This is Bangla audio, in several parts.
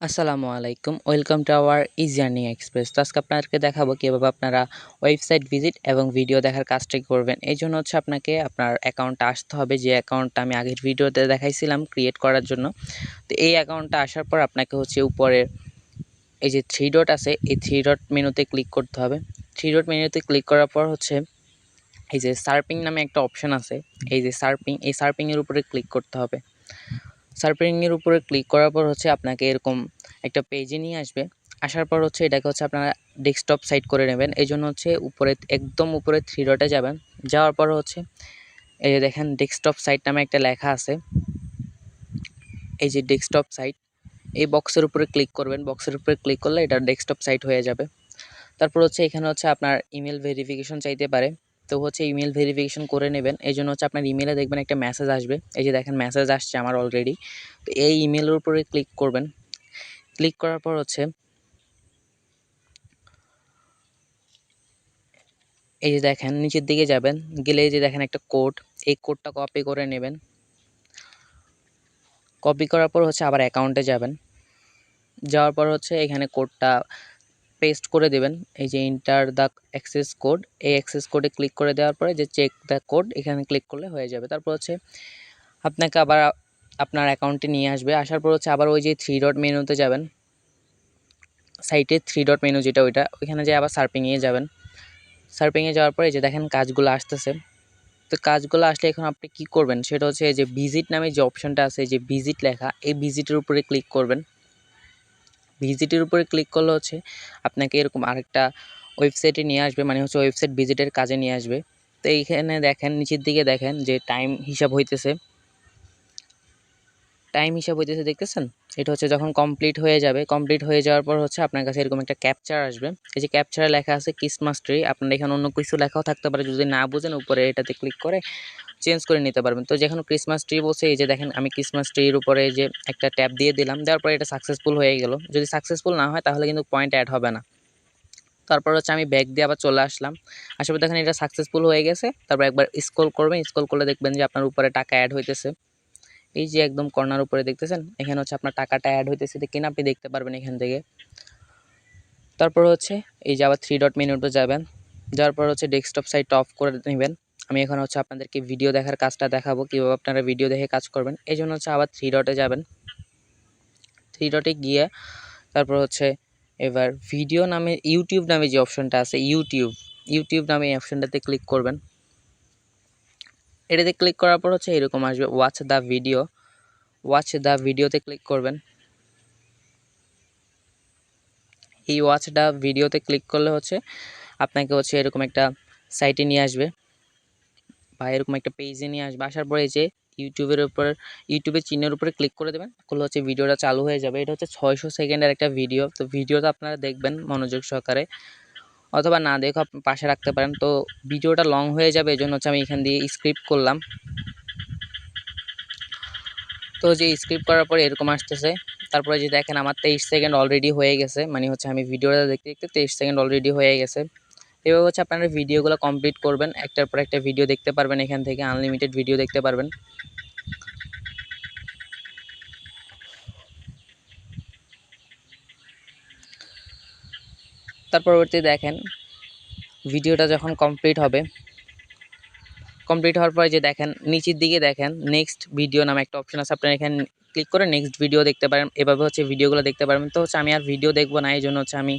আসসালামু আলাইকুম। Welcome to our Easy Express. তো আজকে আপনাদেরকে দেখাবো কীভাবে আপনারা ওয়েবসাইট ভিজিট এবং ভিডিও দেখার কাজটি করবেন। এই জন্য হচ্ছে আপনাকে আপনার অ্যাকাউন্টটা আসতে হবে। যে অ্যাকাউন্টটা আমি আগের ভিডিওতে দেখাইছিলাম ক্রিয়েট করার জন্য। তো এই অ্যাকাউন্টটা আসার পর আপনাকে হচ্ছে উপরে এই যে থ্রি ডট আছে, এই থ্রি ডট মেনুতে ক্লিক করতে হবে। থ্রি ডট মেনুতে ক্লিক করার পর হচ্ছে এই যে সার্পিং নামে একটা অপশান আছে। এই যে সার্পিং, এই সার্পিংয়ের উপরে ক্লিক করতে হবে। সার্পিংয়ের উপরে ক্লিক করার পর হচ্ছে আপনাকে এরকম একটা পেজে নিয়ে আসবে। আসার পর হচ্ছে এটাকে হচ্ছে আপনারা ডেস্কটপ সাইট করে নেবেন। এই জন্য হচ্ছে উপরে, একদম উপরে থ্রি ডটে যাবেন। যাওয়ার পর হচ্ছে এই যে দেখেন ডেস্কটপ সাইট নামে একটা লেখা আছে। এই যে ডেস্কটপ সাইট এই বক্সের উপরে ক্লিক করবেন। বক্সের উপরে ক্লিক করলে এটা ডেস্কটপ সাইট হয়ে যাবে। তারপর হচ্ছে এখানে হচ্ছে আপনার ইমেল ভেরিফিকেশন চাইতে পারে। তো হচ্ছে ইমেল ভেরিফিকেশন করে নেবেন। এই জন্য হচ্ছে আপনার ইমেলে দেখবেন একটা মেসেজ আসবে। এই যে দেখেন মেসেজ আসছে আমার অলরেডি তো এই ইমেলের উপরে ক্লিক করবেন। ক্লিক করার পর হচ্ছে এই যে দেখেন নিচের দিকে যাবেন। গেলে এই যে দেখেন একটা কোড এই কোডটা কপি করে নেবেন। কপি করার পর হচ্ছে আবার অ্যাকাউন্টে যাবেন। যাওয়ার পর হচ্ছে এখানে কোডটা পেস্ট করে দেবেন। এই যে ইন্টার দ্য অ্যাক্সেস কোড এই অ্যাক্সেস কোডে ক্লিক করে দেওয়ার পরে যে চেক দ্য কোড এখানে ক্লিক করলে হয়ে যাবে। তারপর হচ্ছে আপনাকে আবার আপনার অ্যাকাউন্টে নিয়ে আসবে। আসার পর হচ্ছে আবার ওই যে থ্রি ডট মেনুতে যাবেন। সাইটে থ্রি ডট মেনু যেটা ওইটা, ওইখানে যে আবার সার্পিংয়ে যাবেন। সার্পিংয়ে যাওয়ার পরে যে দেখেন কাজগুলো আসতেছে। তো কাজগুলো আসলে এখন আপনি কি করবেন? সেটা হচ্ছে যে ভিজিট নামে যে অপশনটা আছে যে ভিজিট লেখা, এই ভিজিটের উপরে ক্লিক করবেন। ভিজিটের উপরে ক্লিক করলে হচ্ছে আপনাকে এরকম আরেকটা ওয়েবসাইটে নিয়ে আসবে মানে হচ্ছে ওয়েবসাইট ভিজিটের কাজে নিয়ে আসবে। তো এইখানে দেখেন, নিচের দিকে দেখেন যে টাইম হিসাব হইতেছে। টাইম হিসাব হইতেছে, দেখতেছেন? এটা হচ্ছে যখন কমপ্লিট হয়ে যাবে কমপ্লিট হয়ে যাওয়ার পর হচ্ছে আপনার কাছে এরকম একটা ক্যাপচার আসবে। এই যে ক্যাপচারে লেখা আছে ক্রিসমাস ট্রি আপনার এখানে অন্য কিছু লেখাও থাকতে পারে, যদি না বুঝেন উপরে এটাতে ক্লিক করে চেঞ্জ করে নিতে পারবেন। তো যখন ক্রিসমাস ট্রি বসে এই যে দেখেন আমি ক্রিসমাস ট্রির উপরে যে একটা ট্যাপ দিয়ে দিলাম, দেওয়ার পরে এটা সাকসেসফুল হয়ে গেল। যদি সাকসেসফুল না হয়, তাহলে কিন্তু পয়েন্ট অ্যাড হবে না। তারপর হচ্ছে আমি ব্যাগ দিয়ে আবার চলে আসলাম। আসলে দেখেন এটা সাকসেসফুল হয়ে গেছে। তারপর একবার স্ক্রল করবেন স্ক্রল করলে দেখবেন যে আপনার উপরে টাকা অ্যাড হইতেছে। এই যে একদম কর্নার উপরে দেখতেছেন? এখানে হচ্ছে আপনার টাকাটা অ্যাড হইতেছে। কিনা আপনি দেখতে পারবেন এখান থেকে। তারপর হচ্ছে, এই যে আবার থ্রি ডট মিনিটে যাবেন। যাওয়ার পর হচ্ছে ডেস্কটপ সাইট অফ করে নেবেন। আমি এখন হচ্ছে আপনাদেরকে ভিডিও দেখার কাজটা দেখাবো, কীভাবে আপনারা ভিডিও দেখে কাজ করবেন। এই জন্য হচ্ছে আবার থ্রি ডটে যাবেন। থ্রি ডটে গিয়ে, তারপর হচ্ছে এবার ভিডিও নামে ইউটিউব নামে যে অপশনটা আছে ইউটিউব ইউটিউব নামে এই অপশনটাতে ক্লিক করবেন। এটাতে ক্লিক করার পর হচ্ছে এরকম আসবে watch the video watch the ভিডিওতে ক্লিক করবেন। এই ওয়াচ দ্য ভিডিওতে ক্লিক করলে হচ্ছে আপনাকে হচ্ছে এরকম একটা সাইটে নিয়ে আসবে বা এরকম একটা পেজে নিয়ে আসবে। আসার পরে যে ইউটিউবের উপর, ইউটিউবের চিহ্নের উপরে ক্লিক করে দেবেন করলে হচ্ছে ভিডিওটা চালু হয়ে যাবে। এটা হচ্ছে ছয়শো সেকেন্ডের একটা ভিডিও তো ভিডিওটা আপনারা দেখবেন মনোযোগ সহকারে। অথবা না দেখো পাশে রাখতে পারেন। তো ভিডিওটা লং হয়ে যাবে এই জন্য হচ্ছে আমি এখান দিয়ে স্ক্রিপ্ট করলাম। তো যে স্ক্রিপ্ট করার পরে এরকম আসতেছে। তারপরে যে দেখেন আমার তেইশ সেকেন্ড অলরেডি হয়ে গেছে। মানে হচ্ছে আমি ভিডিওটা দেখতে দেখতে তেইশ সেকেন্ড অলরেডি হয়ে গেছে। এভাবে হচ্ছে আপনারা ভিডিওগুলো কমপ্লিট করবেন। একটার পর একটা ভিডিও দেখতে পারবেন, এখান থেকে আনলিমিটেড ভিডিও দেখতে পারবেন। তার পরবর্তী দেখেন, ভিডিওটা যখন কমপ্লিট হবে কমপ্লিট হওয়ার পরে যে দেখেন, নিচের দিকে দেখেন নেক্সট ভিডিও নামে একটা অপশন আছে। আপনারা এখানে ক্লিক করে নেক্সট ভিডিও দেখতে পারেন। এভাবে হচ্ছে ভিডিওগুলো দেখতে পারবেন। তো হচ্ছে আমি আর ভিডিও দেখব না এই জন্য হচ্ছে আমি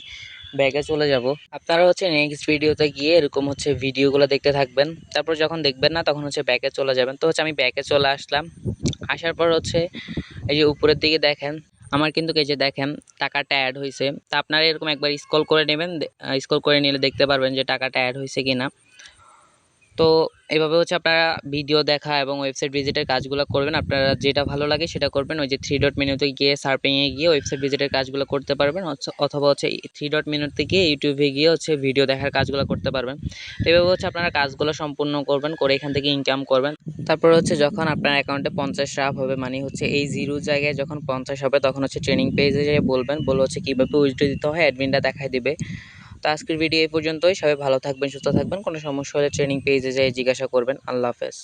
ব্যাগে চলে যাব। আপনারা হচ্ছে নেক্সট ভিডিওতে গিয়ে এরকম হচ্ছে ভিডিওগুলো দেখতে থাকবেন। তারপর যখন দেখবেন না, তখন হচ্ছে ব্যাগে চলে যাবেন। তো হচ্ছে আমি ব্যাগে চলে আসলাম। আসার পর হচ্ছে এই যে উপরের দিকে দেখেন আমার কিন্তু এই যে দেখেন, টাকাটা অ্যাড হয়েছে তা আপনারা এরকম একবার স্কল করে নেবেন স্কল করে নিলে দেখতে পারবেন যে টাকাটা অ্যাড হয়েছে কি না তো এভাবে হচ্ছে আপনারা ভিডিও দেখা এবং ওয়েবসাইট ভিজিটের কাজগুলো করবেন। আপনারা যেটা ভালো লাগে সেটা করবেন। ওই যে থ্রি ডট মেনুতে গিয়ে সার্পিংয়ে গিয়ে ওয়েবসাইট ভিজিটের কাজগুলো করতে পারবেন। অথবা হচ্ছে থ্রি ডট মেনুতে গিয়ে ইউটিউবে গিয়ে হচ্ছে ভিডিও দেখার কাজগুলো করতে পারবেন। এভাবে হচ্ছে আপনারা কাজগুলো সম্পূর্ণ করবেন, করে এখান থেকে ইনকাম করবেন। তারপর হচ্ছে যখন আপনার অ্যাকাউন্টে পঞ্চাশ রাফ হবে মানে হচ্ছে এই জিরো জায়গায় যখন পঞ্চাশ হবে, তখন হচ্ছে ট্রেনিং পেজে বলবেন। বলে হচ্ছে কীভাবে উইথড্র দিতে হয় অ্যাডমিনটা দেখাই দেবে। তো আজকের ভিডিও এই পর্যন্তই। সবাই ভালো থাকবেন, সুস্থ থাকবেন। কোনো সমস্যা হলে ট্রেনিং পেজে যেয়ে জিজ্ঞাসা করবেন। আল্লাহ হাফেজ।